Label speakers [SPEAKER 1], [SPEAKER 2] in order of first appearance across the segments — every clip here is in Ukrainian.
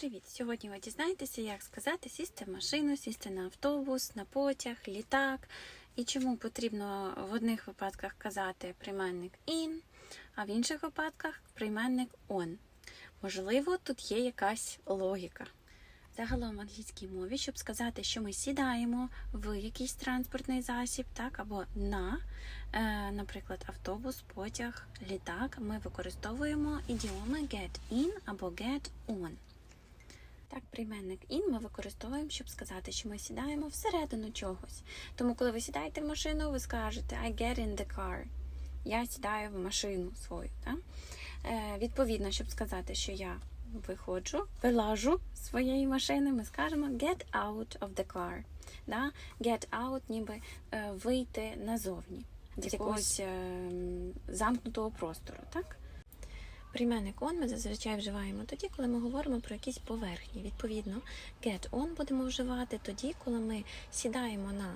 [SPEAKER 1] Привіт! Сьогодні ви дізнаєтеся, як сказати сісти в машину, сісти на автобус, на потяг, літак. І чому потрібно в одних випадках казати прийменник in, а в інших випадках прийменник on. Можливо, тут є якась логіка. Загалом в англійській мові, щоб сказати, що ми сідаємо в якийсь транспортний засіб, так, або на, е, наприклад, автобус, потяг, літак, ми використовуємо ідіоми get in або get on. Так, прийменник in ми використовуємо, щоб сказати, що ми сідаємо всередину чогось. Тому, коли ви сідаєте в машину, ви скажете I get in the car. Я сідаю в машину свою. Так? Е, відповідно, щоб сказати, що я виходжу, вилажу з своєї машини, ми скажемо get out of the car. Да? Get out, ніби е, вийти назовні з якогось е, замкнутого простору. Так? Прийменник on ми зазвичай вживаємо тоді, коли ми говоримо про якісь поверхні. Відповідно, get on будемо вживати тоді, коли ми сідаємо на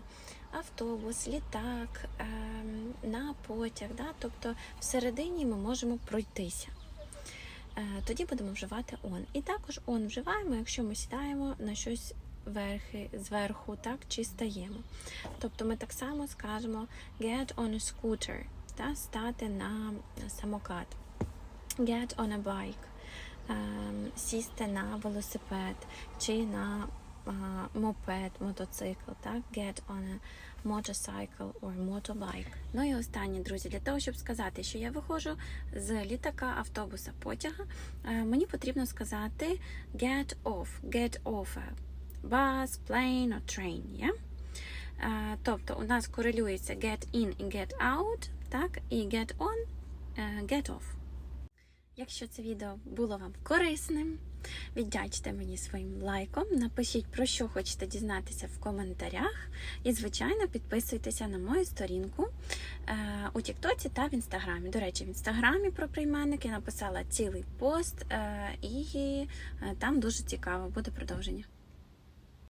[SPEAKER 1] автобус, літак, ем, на потяг. Да? Тобто всередині ми можемо пройтися. Е, Тоді будемо вживати on. І також on вживаємо, якщо ми сідаємо на щось верхи, зверху, так, чи стаємо. Тобто ми так само скажемо get on a scooter, та, стати на самокат. Get on a bike, ем, сісти на велосипед чи на а, мопед, мотоцикл, так? Get on a motorcycle or motorbike. Ну і останнє, друзі, для того, щоб сказати, що я виходжу з літака, автобуса, потяга, е, мені потрібно сказати get off, get off a bus, plane or train, yeah? Е, Тобто у нас корелюється get in і get out, так? І get on, е, get off. Якщо це відео було вам корисним, віддячте мені своїм лайком, напишіть про що хочете дізнатися в коментарях. І, звичайно, підписуйтеся на мою сторінку е, у Тіктоці та в Інстаграмі. До речі, в Інстаграмі про прийменники написала цілий пост, е, і е, там дуже цікаво буде продовження.